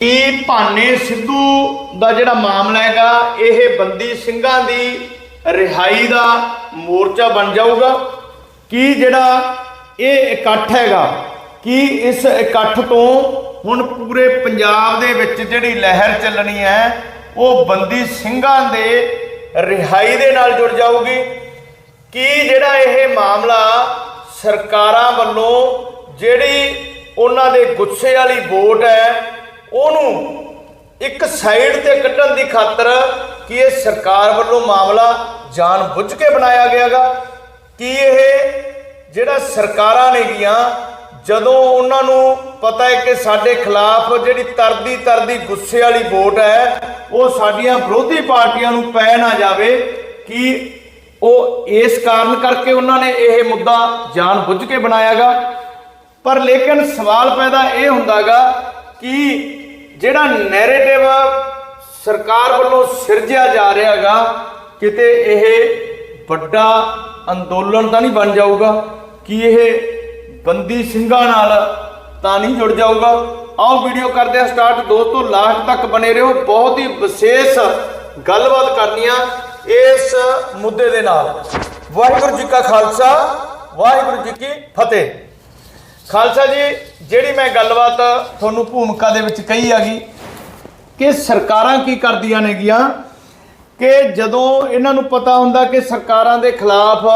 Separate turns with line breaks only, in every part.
ਕਿ ਭਾਨੇ ਸਿੱਧੂ ਦਾ ਜਿਹੜਾ ਮਾਮਲਾ ਹੈਗਾ, ਇਹ ਬੰਦੀ ਸਿੰਘਾਂ ਦੀ ਰਿਹਾਈ ਦਾ ਮੋਰਚਾ ਬਣ ਜਾਊਗਾ। ਕੀ ਜਿਹੜਾ ਇਹ ਇਕੱਠ ਹੈਗਾ, ਕੀ ਇਸ ਇਕੱਠ ਤੋਂ ਹੁਣ ਪੂਰੇ ਪੰਜਾਬ ਦੇ ਵਿੱਚ ਜਿਹੜੀ ਲਹਿਰ ਚੱਲਣੀ ਹੈ, ਉਹ ਬੰਦੀ ਸਿੰਘਾਂ ਦੇ ਰਿਹਾਈ ਦੇ ਨਾਲ ਜੁੜ ਜਾਊਗੀ? ਕੀ ਜਿਹੜਾ ਇਹ ਮਾਮਲਾ ਸਰਕਾਰਾਂ ਵੱਲੋਂ ਜਿਹੜੀ ਉਹਨਾਂ ਦੇ ਗੁੱਸੇ ਵਾਲੀ ਵੋਟ ਹੈ ਉਹਨੂੰ ਇੱਕ ਸਾਈਡ ਤੇ ਕੱਢਣ ਦੀ ਖਾਤਰ ਕਿ ਇਹ ਸਰਕਾਰ ਵੱਲੋਂ ਮਾਮਲਾ ਜਾਣ ਬੁੱਝ ਕੇ ਬਣਾਇਆ ਗਿਆਗਾ, ਕਿ ਇਹ ਜਿਹੜਾ ਸਰਕਾਰਾਂ ਨੇਗੀਆਂ, ਜਦੋਂ ਉਹਨਾਂ ਨੂੰ ਪਤਾ ਹੈ ਕਿ ਸਾਡੇ ਖਿਲਾਫ ਜਿਹੜੀ ਤਰਦੀ ਤਰਦੀ ਗੁੱਸੇ ਵਾਲੀ ਵੋਟ ਹੈ, ਉਹ ਸਾਡੀਆਂ ਵਿਰੋਧੀ ਪਾਰਟੀਆਂ ਨੂੰ ਪੈ ਨਾ ਜਾਵੇ, ਕਿ ਉਹ ਇਸ ਕਾਰਨ ਕਰਕੇ ਉਹਨਾਂ ਨੇ ਇਹ ਮੁੱਦਾ ਜਾਣ ਬੁੱਝ ਕੇ ਬਣਾਇਆਗਾ ਪਰ ਲੇਕਿਨ ਸਵਾਲ ਪੈਦਾ ਇਹ ਹੁੰਦਾਗਾ ਕਿ ਜਿਹੜਾ ਨੈਰੇਟਿਵ ਸਰਕਾਰ ਵੱਲੋਂ ਸਿਰਜਿਆ ਜਾ ਰਿਹਾ ਰਿਹਾਗਾ ਕਿਤੇ ਇਹ ਵੱਡਾ ਅੰਦੋਲਨ ਤਾਂ ਨਹੀਂ ਬਣ ਜਾਊਗਾ, ਕਿ ਇਹ ਬੰਦੀ ਸਿੰਘਾਂ ਨਾਲ ਤਾਂ ਨਹੀਂ ਜੁੜ ਜਾਊਗਾ। ਆਓ ਵੀਡੀਓ ਕਰਦੇ ਹਾਂ ਸਟਾਰਟ ਦੋਸਤੋ ਲਾਸਟ ਤੱਕ ਬਨੇ ਰਹੋ, ਬਹੁਤ ਹੀ ਵਿਸ਼ੇਸ਼ ਗੱਲਬਾਤ ਕਰਨੀ ਆ ਇਸ ਮੁੱਦੇ ਦੇ ਨਾਲ। ਵਾਹਿਗੁਰੂ ਜੀ ਕਾ ਖਾਲਸਾ, ਵਾਹਿਗੁਰੂ ਜੀ ਕੀ ਫਤਿਹ। ਖਾਲਸਾ ਜੀ ਜਿਹੜੀ ਮੈਂ ਗੱਲਬਾਤ ਤੁਹਾਨੂੰ ਭੂਮਿਕਾ ਦੇ ਵਿੱਚ ਕਹੀ ਹੈਗੀ ਕਿ ਸਰਕਾਰਾਂ ਕੀ ਕਰਦੀਆਂ ਨੇਗੀਆਂ? ਕਿ ਜਦੋਂ ਇਹਨਾਂ ਨੂੰ ਪਤਾ ਹੁੰਦਾ ਕਿ ਸਰਕਾਰਾਂ ਦੇ ਖਿਲਾਫ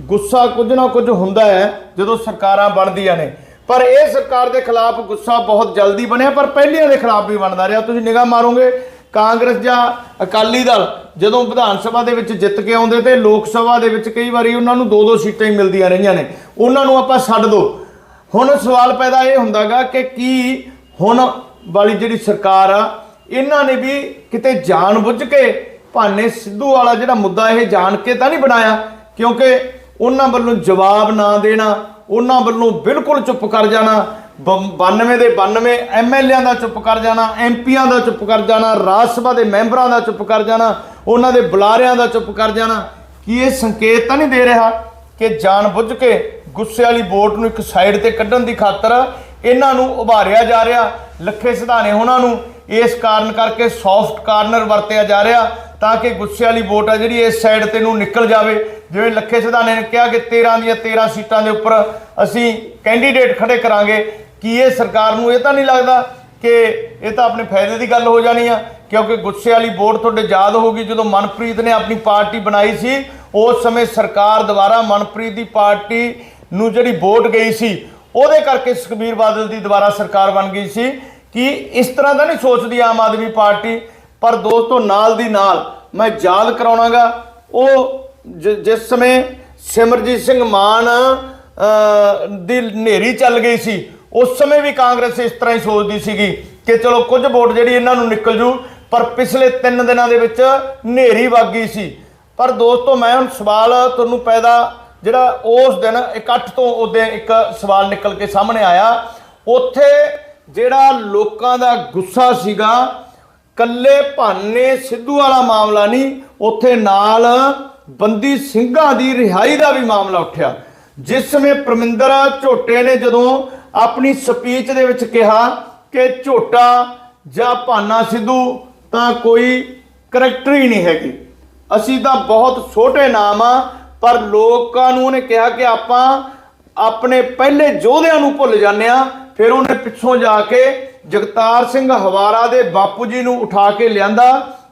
ਗੁੱਸਾ ਕੁਝ ਨਾ ਕੁਝ ਹੁੰਦਾ ਹੈ, ਜਦੋਂ ਸਰਕਾਰਾਂ ਬਣਦੀਆਂ ਨੇ। ਪਰ ਇਹ ਸਰਕਾਰ ਦੇ ਖਿਲਾਫ ਗੁੱਸਾ ਬਹੁਤ ਜਲਦੀ ਬਣਿਆ, ਪਰ ਪਹਿਲੀਆਂ ਦੇ ਖਿਲਾਫ ਵੀ ਬਣਦਾ ਰਿਹਾ। ਤੁਸੀਂ ਨਿਗਾਹ ਮਾਰੋਗੇ, ਕਾਂਗਰਸ ਜਾਂ ਅਕਾਲੀ ਦਲ ਜਦੋਂ ਵਿਧਾਨ ਸਭਾ ਦੇ ਵਿੱਚ ਜਿੱਤ ਕੇ ਆਉਂਦੇ ਤੇ ਲੋਕ ਸਭਾ ਦੇ ਵਿੱਚ ਕਈ ਵਾਰੀ ਉਹਨਾਂ ਨੂੰ ਦੋ ਦੋ ਸੀਟਾਂ ਹੀ ਮਿਲਦੀਆਂ ਰਹੀਆਂ ਨੇ। ਉਹਨਾਂ ਨੂੰ ਆਪਾਂ ਛੱਡ ਦੋ। ਹੁਣ ਸਵਾਲ ਪੈਦਾ ਇਹ ਹੁੰਦਾਗਾ ਕਿ ਕੀ ਹੁਣ ਵਾਲੀ ਜਿਹੜੀ ਸਰਕਾਰ ਆ, ਇਹਨਾਂ ਨੇ ਵੀ ਕਿਤੇ ਜਾਣ ਬੁੱਝ ਕੇ ਭਾਨੇ ਸਿੱਧੂ ਵਾਲਾ ਜਿਹੜਾ ਮੁੱਦਾ ਇਹ ਜਾਣ ਕੇ ਤਾਂ ਨਹੀਂ ਬਣਾਇਆ? ਕਿਉਂਕਿ ਉਹਨਾਂ ਵੱਲੋਂ ਜਵਾਬ ਨਾ ਦੇਣਾ, ਉਹਨਾਂ ਵੱਲੋਂ ਬਿਲਕੁਲ ਚੁੱਪ ਕਰ ਜਾਣਾ, ਬ- 92 ਦੇ 92 ਐਮਐਲਏਆਂ ਦਾ ਚੁੱਪ ਕਰ ਜਾਣਾ ਐਮਪੀਆਂ ਦਾ ਚੁੱਪ ਕਰ ਜਾਣਾ, ਰਾਜ ਸਭਾ ਦੇ ਮੈਂਬਰਾਂ ਦਾ ਚੁੱਪ ਕਰ ਜਾਣਾ, ਉਹਨਾਂ ਦੇ ਬੁਲਾਰਿਆਂ ਦਾ ਚੁੱਪ ਕਰ ਜਾਣਾ, ਕੀ ਇਹ ਸੰਕੇਤ ਤਾਂ ਨਹੀਂ ਦੇ ਰਿਹਾ? ਕਿ ਜਾਣ ਬੁੱਝ ਕੇ ਗੁੱਸੇ ਵਾਲੀ ਵੋਟ ਨੂੰ ਇੱਕ ਸਾਈਡ ਤੇ ਕੱਢਣ ਦੀ ਖਾਤਰ ਇਹਨਾਂ ਨੂੰ ਉਭਾਰਿਆ ਜਾ ਰਿਹਾ। ਲੱਖੇ ਸਿਧਾਣੇ ਉਹਨਾਂ ਨੂੰ ਇਸ ਕਾਰਨ ਕਰਕੇ ਸੌਫਟ ਕਾਰਨਰ ਵਰਤਿਆ ਜਾ ਰਿਹਾ ਤਾਂ ਕਿ ਗੁੱਸੇ ਵਾਲੀ ਵੋਟ ਆ ਜਿਹੜੀ ਇਸ ਸਾਈਡ ਤੇ ਨੂੰ ਨਿਕਲ ਜਾਵੇ। ਜਿਵੇਂ ਲੱਖੇ ਸਿਧਾਣੇ ਨੇ ਕਿਹਾ ਕਿ 13 ਦੀਆਂ 13 ਸੀਟਾਂ ਦੇ ਉੱਪਰ ਅਸੀਂ ਕੈਂਡੀਡੇਟ ਖੜੇ ਕਰਾਂਗੇ। ਕੀ ਇਹ ਸਰਕਾਰ ਨੂੰ ਇਹ ਤਾਂ ਨਹੀਂ ਲੱਗਦਾ ਕਿ ਇਹ ਤਾਂ ਆਪਣੇ ਫਾਇਦੇ ਦੀ ਗੱਲ ਹੋ ਜਾਣੀ ਆ? ਕਿਉਂਕਿ ਗੁੱਸੇ ਵਾਲੀ ਵੋਟ ਤੁਹਾਡੇ ਯਾਦ ਹੋਊਗੀ ਜਦੋਂ ਮਨਪ੍ਰੀਤ ਨੇ ਆਪਣੀ ਪਾਰਟੀ ਬਣਾਈ ਸੀ ਉਸ ਸਮੇਂ ਸਰਕਾਰ ਦੁਆਰਾ ਮਨਪ੍ਰੀਤ ਦੀ ਪਾਰਟੀ ਨੂੰ ਜਿਹੜੀ ਵੋਟ ਗਈ ਸੀ, ਉਹਦੇ ਕਰਕੇ ਸੁਖਬੀਰ ਬਾਦਲ ਦੀ ਦੁਬਾਰਾ ਸਰਕਾਰ ਬਣ ਗਈ ਸੀ ਕਿ ਇਸ ਤਰ੍ਹਾਂ ਦਾ ਨਹੀਂ ਸੋਚਦੀ ਆਮ ਆਦਮੀ ਪਾਰਟੀ, ਪਰ ਦੋਸਤੋ ਨਾਲ ਦੀ ਨਾਲ ਮੈਂ ਯਾਦ ਕਰਾਉਣਾਗਾ, ਉਹ ਜਿਸ ਸਮੇਂ ਸਿਮਰਜੀਤ ਸਿੰਘ ਮਾਨ ਦੀ ਨੇਰੀ ਚੱਲ ਗਈ ਸੀ, ਉਸ ਸਮੇਂ ਵੀ ਕਾਂਗਰਸ ਇਸ ਤਰ੍ਹਾਂ ਹੀ ਸੋਚਦੀ ਸੀਗੀ ਕਿ ਚਲੋ ਕੁਝ ਵੋਟ ਜਿਹੜੀ ਇਹਨਾਂ ਨੂੰ ਨਿਕਲ ਜੂ, ਪਰ ਪਿਛਲੇ 3 ਦਿਨਾਂ ਦੇ ਵਿੱਚ ਨੇਰੀ ਵਗ ਗਈ ਸੀ। ਪਰ ਦੋਸਤੋ, ਮੈਂ ਹੁਣ ਸਵਾਲ ਤੁਹਾਨੂੰ ਪੈਦਾ ਜਿਹੜਾ ਉਸ ਦਿਨ ਇਕੱਠ ਤੋਂ ਉਹਦੇ ਇੱਕ ਸਵਾਲ ਨਿਕਲ ਕੇ ਸਾਹਮਣੇ ਆਇਆ। ਉੱਥੇ ਜਿਹੜਾ ਲੋਕਾਂ ਦਾ ਗੁੱਸਾ ਸੀਗਾ ਕੱਲੇ ਭਾਨੇ ਸਿੱਧੂ ਵਾਲਾ ਮਾਮਲਾ ਨਹੀਂ, ਉੱਥੇ ਨਾਲ ਬੰਦੀ ਸਿੰਘਾਂ ਦੀ ਰਿਹਾਈ ਦਾ ਵੀ ਮਾਮਲਾ ਉੱਠਿਆ। ਜਿਸ ਸਮੇਂ ਪਰਮਿੰਦਰ ਝੋਟੇ ਨੇ ਜਦੋਂ ਆਪਣੀ ਸਪੀਚ ਦੇ ਵਿੱਚ ਕਿਹਾ ਕਿ ਝੋਟਾ ਜਾਂ ਭਾਨਾ ਸਿੱਧੂ ਤਾਂ ਕੋਈ ਕਰੈਕਟਰ ਹੀ ਨਹੀਂ ਹੈਗੀ। ਅਸੀਂ ਤਾਂ ਬਹੁਤ ਛੋਟੇ ਨਾਮ ਆ, ਪਰ ਲੋਕਾਂ ਨੂੰ ਉਹਨੇ ਕਿਹਾ ਕਿ ਆਪਾਂ ਆਪਣੇ ਪਹਿਲੇ ਯੋਧਿਆਂ ਨੂੰ ਭੁੱਲ ਜਾਂਦੇ ਆ, ਫਿਰ ਉਹਨੇ ਪਿੱਛੋਂ ਜਾ ਕੇ ਜਗਤਾਰ ਸਿੰਘ ਹਵਾਰਾ ਦੇ ਬਾਪੂ ਜੀ ਨੂੰ ਉਠਾ ਕੇ ਲਿਆਂਦਾ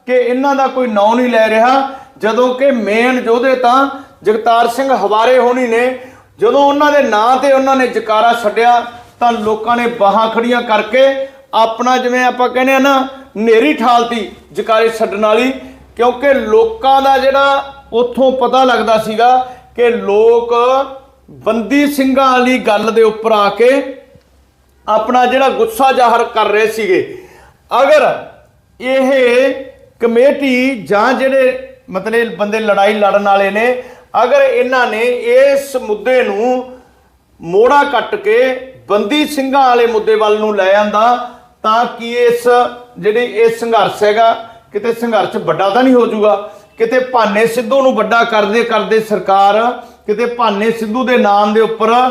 ਕਿ ਇਹਨਾਂ ਦਾ ਕੋਈ ਨਾਂ ਨਹੀਂ ਲੈ ਰਿਹਾ, ਜਦੋਂ ਕਿ ਮੇਨ ਯੋਧੇ ਤਾਂ ਜਗਤਾਰ ਸਿੰਘ ਹਵਾਰੇ ਹੋਣੀ ਨੇ, ਜਦੋਂ ਉਹਨਾਂ ਦੇ ਨਾਂ ਤੇ ਉਹਨਾਂ ਨੇ ਜਕਾਰਾ ਛੱਡਿਆ, ਤਾਂ ਲੋਕਾਂ ਨੇ ਬਾਹਾਂ ਖੜੀਆਂ ਕਰਕੇ ਆਪਣਾ ਜਿਵੇਂ ਆਪਾਂ ਕਹਿੰਦੇ ਆ ਨਾ, ਨੇਰੀ ਠਾਲਤੀ ਜਕਾਰੇ ਛੱਡਣ ਵਾਲੀ ਕਿਉਂਕਿ ਲੋਕਾਂ ਦਾ ਜਿਹੜਾ ਉੱਥੋਂ ਪਤਾ ਲੱਗਦਾ ਸੀਗਾ ਕਿ ਲੋਕ ਬੰਦੀ ਸਿੰਘਾਂ ਵਾਲੀ ਗੱਲ ਦੇ ਉੱਪਰ ਆ ਕੇ ਆਪਣਾ ਜਿਹੜਾ ਗੁੱਸਾ ਜ਼ਾਹਰ ਕਰ ਰਹੇ ਸੀਗੇ। ਅਗਰ ਇਹ ਕਮੇਟੀ ਜਾਂ ਜਿਹੜੇ ਮਤਲਬ ਬੰਦੇ ਲੜਾਈ ਲੜਨ ਵਾਲੇ ਨੇ, ਅਗਰ ਇਹਨਾਂ ਨੇ ਇਸ ਮੁੱਦੇ ਨੂੰ ਮੋੜਾ ਕੱਟ ਕੇ ਬੰਦੀ ਸਿੰਘਾਂ ਵਾਲੇ ਮੁੱਦੇ ਵੱਲ ਨੂੰ ਲੈ ਆਂਦਾ, ਤਾਂ ਕਿ ਇਸ ਜਿਹੜੀ ਇਹ ਸੰਘਰਸ਼ ਹੈਗਾ ਕਿਤੇ ਸੰਘਰਸ਼ ਵੱਡਾ ਤਾਂ ਨਹੀਂ ਹੋ ਜਾਊਗਾ? ਕਿਤੇ ਭਾਨੇ ਸਿੱਧੂ ਨੂੰ ਵੱਡਾ ਕਰਦੇ ਕਰਦੇ ਸਰਕਾਰ ਕਿਤੇ ਭਾਨੇ ਸਿੱਧੂ ਦੇ ਨਾਮ ਦੇ ਉੱਪਰ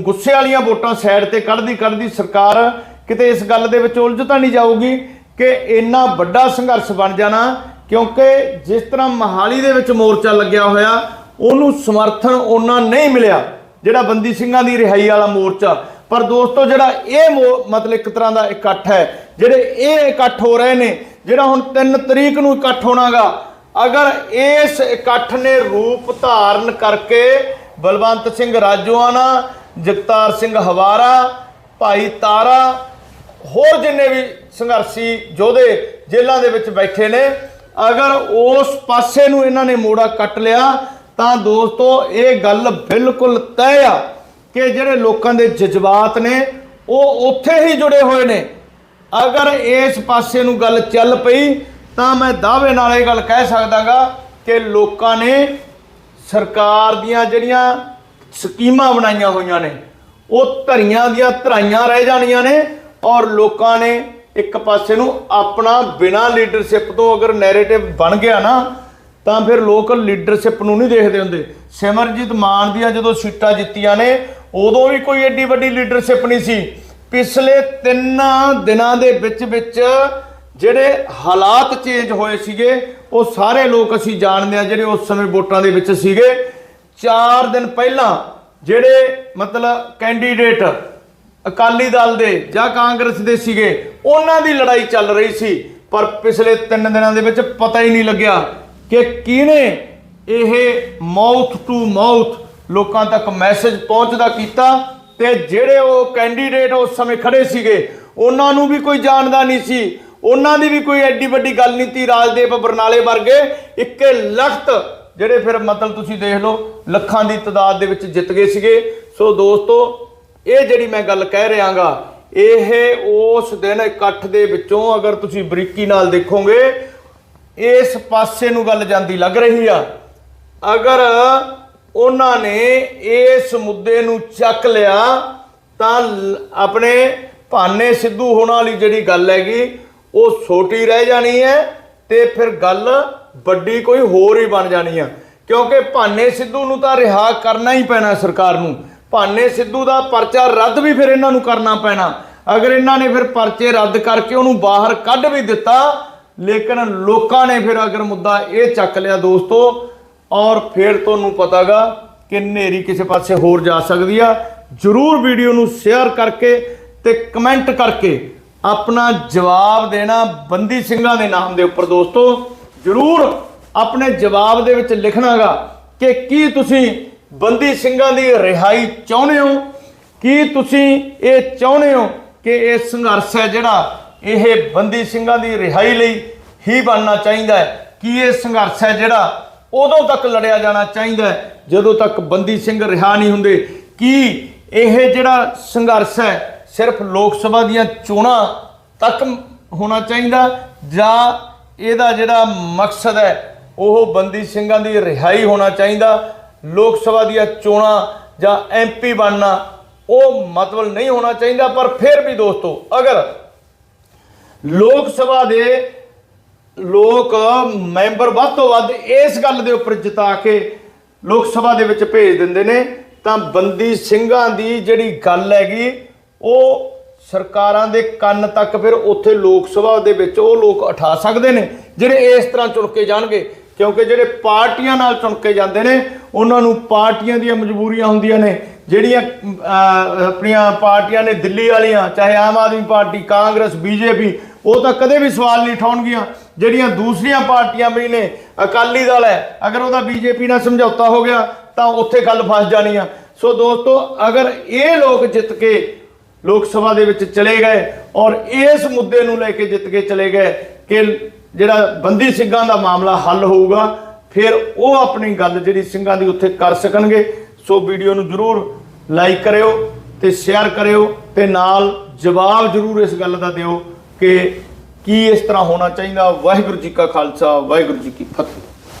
ਗੁੱਸੇ ਵਾਲੀਆਂ ਵੋਟਾਂ ਸਾਈਡ ਤੇ ਕੱਢਦੀ ਕੱਢਦੀ ਸਰਕਾਰ ਕਿਤੇ ਇਸ ਗੱਲ ਦੇ ਵਿੱਚ ਉਲਝ ਤਾਂ ਨਹੀਂ ਜਾਊਗੀ ਕਿ ਇੰਨਾ ਵੱਡਾ ਸੰਘਰਸ਼ ਬਣ ਜਾਣਾ? ਕਿਉਂਕਿ ਜਿਸ ਤਰ੍ਹਾਂ ਮਹਾਲੀ ਦੇ ਵਿੱਚ ਮੋਰਚਾ ਲੱਗਿਆ ਹੋਇਆ, ਉਹਨੂੰ ਸਮਰਥਨ ਉਹਨਾਂ ਨਹੀਂ ਮਿਲਿਆ, ਜਿਹੜਾ ਬੰਦੀ ਸਿੰਘਾਂ ਦੀ ਰਿਹਾਈ ਵਾਲਾ ਮੋਰਚਾ। ਪਰ ਦੋਸਤੋ, ਜਿਹੜਾ ਇਹ ਮੋ- ਮਤਲਬ ਇੱਕ ਤਰ੍ਹਾਂ ਦਾ ਇਕੱਠ ਹੈ, ਜਿਹੜੇ ਇਹ ਇਕੱਠ ਹੋ ਰਹੇ ਨੇ ਜਿਹੜਾ ਹੁਣ 3 ਤਰੀਕ ਨੂੰ ਇਕੱਠ ਹੋਣਾਗਾ, ਅਗਰ ਇਸ ਇਕੱਠ ਨੇ ਰੂਪ ਧਾਰਨ ਕਰਕੇ ਬਲਵੰਤ ਸਿੰਘ ਰਾਜੋਆਣਾ, ਜਗਤਾਰ ਸਿੰਘ ਹਵਾਰਾ, ਭਾਈ ਤਾਰਾ, ਹੋਰ ਜਿੰਨੇ ਵੀ ਸੰਘਰਸ਼ੀ ਯੋਧੇ ਜੇਲ੍ਹਾਂ ਦੇ ਵਿੱਚ ਬੈਠੇ ਨੇ, ਅਗਰ ਉਸ ਪਾਸੇ ਨੂੰ ਇਹਨਾਂ ਨੇ ਮੋੜਾ ਕੱਟ ਲਿਆ, ਤਾਂ ਦੋਸਤੋ ਇਹ ਗੱਲ ਬਿਲਕੁਲ ਤੈਅ ਆ ਕਿ ਜਿਹੜੇ ਲੋਕਾਂ ਦੇ ਜਜ਼ਬਾਤ ਨੇ, ਉਹ ਉੱਥੇ ਹੀ ਜੁੜੇ ਹੋਏ ਨੇ। ਅਗਰ ਇਸ ਪਾਸੇ ਨੂੰ ਗੱਲ ਚੱਲ ਪਈ, ਤਾਂ ਮੈਂ ਦਾਅਵੇ ਨਾਲ ਇਹ ਗੱਲ ਕਹਿ ਸਕਦਾਗਾ ਕਿ ਲੋਕਾਂ ਨੇ ਸਰਕਾਰ ਦੀਆਂ ਜਿਹੜੀਆਂ ਸਕੀਮਾਂ ਬਣਾਈਆਂ ਹੋਈਆਂ ਨੇ, ਉਹ ਧਰੀਆਂ ਦੀਆਂ ਧਰਾਈਆਂ ਰਹਿ ਜਾਣੀਆਂ ਨੇ ਔਰ ਲੋਕਾਂ ਨੇ ਇੱਕ ਪਾਸੇ ਨੂੰ ਆਪਣਾ ਬਿਨਾ ਲੀਡਰਸ਼ਿਪ ਤੋਂ ਅਗਰ ਨੈਰੇਟਿਵ ਬਣ ਗਿਆ ਨਾ, ਤਾਂ ਫਿਰ ਲੋਕ ਲੀਡਰਸ਼ਿਪ ਨੂੰ ਨਹੀਂ ਦੇਖਦੇ ਹੁੰਦੇ। ਸਿਮਰਜੀਤ ਮਾਨ ਦੀਆਂ ਜਦੋਂ ਸੀਟਾਂ ਜਿੱਤੀਆਂ ਨੇ, ਉਦੋਂ ਵੀ ਕੋਈ ਐਡੀ ਵੱਡੀ ਲੀਡਰਸ਼ਿਪ ਨਹੀਂ ਸੀ। ਪਿਛਲੇ 3 ਦਿਨਾਂ ਦੇ ਵਿੱਚ ਵਿੱਚ ਜਿਹੜੇ ਹਾਲਾਤ ਚੇਂਜ ਹੋਏ ਸੀਗੇ, ਉਹ ਸਾਰੇ ਲੋਕ ਅਸੀਂ ਜਾਣਦੇ ਆ ਜਿਹੜੇ ਉਸ ਸਮੇਂ ਵੋਟਾਂ ਦੇ ਵਿੱਚ ਸੀਗੇ। 4 ਦਿਨ ਪਹਿਲਾਂ ਜਿਹੜੇ ਮਤਲਬ ਕੈਂਡੀਡੇਟ ਅਕਾਲੀ ਦਲ ਦੇ ਜਾਂ ਕਾਂਗਰਸ ਦੇ ਸੀਗੇ, ਉਹਨਾਂ ਦੀ ਲੜਾਈ ਚੱਲ ਰਹੀ ਸੀ। ਪਰ ਪਿਛਲੇ 3 ਦਿਨਾਂ ਦੇ ਵਿੱਚ ਪਤਾ ਹੀ ਨਹੀਂ ਲੱਗਿਆ ਕਿ ਕਿਹਨੇ ਇਹ ਮਾਊਥ ਟੂ ਮਾਊਥ ਲੋਕਾਂ ਤੱਕ ਮੈਸੇਜ ਪਹੁੰਚਦਾ ਕੀਤਾ। ਤੇ ਜਿਹੜੇ ਉਹ ਕੈਂਡੀਡੇਟ ਉਸ ਸਮੇਂ ਖੜੇ ਸੀਗੇ, ਉਹਨਾਂ ਨੂੰ ਵੀ ਕੋਈ ਜਾਣਦਾ ਨਹੀਂ ਸੀ। ਉਹਨਾਂ ਦੀ ਵੀ ਕੋਈ ਐਡੀ ਵੱਡੀ ਗੱਲ ਨਹੀਂ ਤੀ ਰਾਜਦੇਵ ਬਰਨਾਲੇ ਵਰਗੇ ਇੱਕੇ ਲਖਤ ਜਿਹੜੇ ਫਿਰ ਮਤਲਬ ਤੁਸੀਂ ਦੇਖ ਲਓ, ਲੱਖਾਂ ਦੀ ਤਾਦਾਦ ਦੇ ਵਿੱਚ ਜਿੱਤ ਗਏ ਸੀਗੇ। ਸੋ ਦੋਸਤੋ, ਇਹ ਜਿਹੜੀ ਮੈਂ ਗੱਲ ਕਹਿ ਰਿਹਾਗਾ, ਇਹ ਉਸ ਦਿਨ ਇਕੱਠ ਦੇ ਵਿੱਚੋਂ ਅਗਰ ਤੁਸੀਂ ਬਰੀਕੀ ਨਾਲ ਦੇਖੋਗੇ, ਇਸ ਪਾਸੇ ਨੂੰ ਗੱਲ ਜਾਂਦੀ ਲੱਗ ਰਹੀ ਆ। ਅਗਰ ਉਹਨਾਂ ਨੇ ਇਸ ਮੁੱਦੇ ਨੂੰ ਚੱਕ ਲਿਆ ਤਾਂ ਲ- ਆਪਣੇ ਭਾਨੇ ਸਿੱਧੂ ਹੋਣ ਵਾਲੀ ਜਿਹੜੀ ਗੱਲ ਹੈਗੀ, ਉਹ ਛੋਟੀ ਰਹਿ ਜਾਣੀ ਹੈ ਤੇ ਫਿਰ ਗੱਲ ਵੱਡੀ ਕੋਈ ਹੋਰ ਹੀ ਬਣ ਜਾਣੀ ਆ। ਕਿਉਂਕਿ ਭਾਨੇ ਸਿੱਧੂ ਨੂੰ ਤਾਂ ਰਿਹਾ ਕਰਨਾ ਹੀ ਪੈਣਾ ਸਰਕਾਰ ਨੂੰ। ਭਾਨੇ ਸਿੱਧੂ ਦਾ ਪਰਚਾ ਰੱਦ ਵੀ ਫਿਰ ਇਹਨਾਂ ਨੂੰ ਕਰਨਾ ਪੈਣਾ। ਅਗਰ ਇਹਨਾਂ ਨੇ ਫਿਰ ਪਰਚੇ ਰੱਦ ਕਰਕੇ ਉਹਨੂੰ ਬਾਹਰ ਕੱਢ ਵੀ ਦਿੱਤਾ, ਲੇਕਿਨ ਲੋਕਾਂ ਨੇ ਫਿਰ ਅਗਰ ਮੁੱਦਾ ਇਹ ਚੱਕ ਲਿਆ ਦੋਸਤੋ ਔਰ ਫਿਰ ਤੁਹਾਨੂੰ ਪਤਾਗਾ ਕਿ ਹਨੇਰੀ ਕਿਸੇ ਪਾਸੇ ਹੋਰ ਜਾ ਸਕਦੀ ਆ। ਜਰੂਰ ਵੀਡੀਓ ਨੂੰ ਸ਼ੇਅਰ ਕਰਕੇ ਤੇ ਕਮੈਂਟ ਕਰਕੇ ਆਪਣਾ ਜਵਾਬ ਦੇਣਾ, ਬੰਦੀ ਸਿੰਘਾਂ ਦੇ ਨਾਮ ਦੇ ਉੱਪਰ ਦੋਸਤੋ। ਜਰੂਰ ਆਪਣੇ ਜਵਾਬ ਦੇ ਵਿੱਚ ਲਿਖਣਾਗਾ ਕਿ ਕੀ ਤੁਸੀਂ ਬੰਦੀ ਸਿੰਘਾਂ ਦੀ ਰਿਹਾਈ ਚਾਹੁੰਦੇ ਹੋ? ਕੀ ਤੁਸੀਂ ਇਹ ਚਾਹੁੰਦੇ ਹੋ ਕਿ ਇਹ ਸੰਘਰਸ਼ ਹੈ ਜਿਹੜਾ ਇਹ ਬੰਦੀ ਸਿੰਘਾਂ ਦੀ ਰਿਹਾਈ ਲਈ ਹੀ ਬਣਨਾ ਚਾਹੀਦਾ ਹੈ? ਕੀ ਇਹ ਸੰਘਰਸ਼ ਹੈ ਜਿਹੜਾ ਉਦੋਂ ਤੱਕ ਲੜਿਆ ਜਾਣਾ ਚਾਹੀਦਾ ਹੈ। ਜਦੋਂ ਤੱਕ ਬੰਦੀ ਸਿੰਘ ਰਿਹਾ ਨਹੀਂ ਹੁੰਦੇ। ਕੀ ਇਹ ਜਿਹੜਾ ਸੰਘਰਸ਼ ਹੈ, ਸਿਰਫ ਲੋਕ ਸਭਾ ਦੀਆਂ ਚੋਣਾਂ ਤੱਕ ਹੋਣਾ ਚਾਹੀਦਾ ਜਾਂ ਇਹਦਾ ਜਿਹੜਾ ਮਕਸਦ ਹੈ, ਉਹ ਬੰਦੀ ਸਿੰਘਾਂ ਦੀ ਰਿਹਾਈ ਹੋਣਾ ਚਾਹੀਦਾ? ਲੋਕ ਸਭਾ ਦੀਆਂ ਚੋਣਾਂ ਜਾਂ ਐਮਪੀ ਬਣਨਾ, ਉਹ ਮਤਲਬ ਨਹੀਂ ਹੋਣਾ ਚਾਹੀਦਾ। ਪਰ ਫਿਰ ਵੀ ਦੋਸਤੋ, ਅਗਰ ਲੋਕ ਸਭਾ ਦੇ ਲੋਕ ਮੈਂਬਰ ਵੱਧ ਤੋਂ ਵੱਧ ਇਸ ਗੱਲ ਦੇ ਉੱਪਰ ਜਿਤਾ ਕੇ ਲੋਕ ਸਭਾ ਦੇ ਵਿੱਚ ਭੇਜ ਦਿੰਦੇ ਨੇ, ਤਾਂ ਬੰਦੀ ਸਿੰਘਾਂ ਦੀ ਜਿਹੜੀ ਗੱਲ ਹੈਗੀ, ਉਹ ਸਰਕਾਰਾਂ ਦੇ ਕੰਨ ਤੱਕ ਫਿਰ ਉੱਥੇ ਲੋਕ ਸਭਾ ਦੇ ਵਿੱਚ ਉਹ ਲੋਕ ਉਠਾ ਸਕਦੇ ਨੇ, ਜਿਹੜੇ ਇਸ ਤਰ੍ਹਾਂ ਚੁਣ ਕੇ ਜਾਣਗੇ। ਕਿਉਂਕਿ ਜਿਹੜੇ ਪਾਰਟੀਆਂ ਨਾਲ ਚੁਣ ਕੇ ਜਾਂਦੇ ਨੇ, ਉਹਨਾਂ ਨੂੰ ਪਾਰਟੀਆਂ ਦੀਆਂ ਮਜਬੂਰੀਆਂ ਹੁੰਦੀਆਂ ਨੇ। ਜਿਹੜੀਆਂ ਆਪਣੀਆਂ ਪਾਰਟੀਆਂ ਨੇ ਦਿੱਲੀ ਵਾਲੀਆਂ, ਚਾਹੇ ਆਮ ਆਦਮੀ ਪਾਰਟੀ, ਕਾਂਗਰਸ, ਬੀਜੇਪੀ ਉਹ ਤਾਂ ਕਦੇ ਵੀ ਸਵਾਲ ਨਹੀਂ ਉਠਾਉਣਗੀਆਂ। ਜਿਹੜੀਆਂ ਦੂਸਰੀਆਂ ਪਾਰਟੀਆਂ ਵੀ ਨੇ, ਅਕਾਲੀ ਦਲ ਹੈ, ਅਗਰ ਉਹਦਾ ਬੀਜੇਪੀ ਨਾਲ ਸਮਝੌਤਾ ਹੋ ਗਿਆ, ਤਾਂ ਉੱਥੇ ਗੱਲ ਫਸ ਜਾਣੀ ਆ। ਸੋ ਦੋਸਤੋ, ਅਗਰ ਇਹ ਲੋਕ ਜਿੱਤ ਕੇ ਲੋਕ ਸਭਾ ਦੇ ਵਿੱਚ ਚਲੇ ਗਏ ਔਰ ਇਸ ਮੁੱਦੇ ਨੂੰ ਲੈ ਕੇ ਜਿੱਤ ਕੇ ਚਲੇ ਗਏ ਕਿ ਜਿਹੜਾ ਬੰਦੀ ਸਿੰਘਾਂ ਦਾ ਮਾਮਲਾ ਹੱਲ ਹੋਊਗਾ, ਫਿਰ ਉਹ ਆਪਣੀ ਗੱਲ ਜਿਹੜੀ ਸਿੰਘਾਂ ਦੀ ਉੱਥੇ ਕਰ ਸਕਣਗੇ। ਸੋ ਵੀਡੀਓ ਨੂੰ ਜਰੂਰ ਲਾਈਕ ਕਰਿਓ ਤੇ ਸ਼ੇਅਰ ਕਰਿਓ ਤੇ ਨਾਲ ਜਵਾਬ ਜਰੂਰ ਇਸ ਗੱਲ ਦਾ ਦਿਓ। ਕਿ ਕੀ ਇਸ ਤਰ੍ਹਾਂ ਹੋਣਾ ਚਾਹੀਦਾ? ਵਾਹਿਗੁਰੂ ਜੀ ਕਾ ਖਾਲਸਾ ਵਾਹਿਗੁਰੂ ਜੀ ਕੀ ਫਤਿਹ।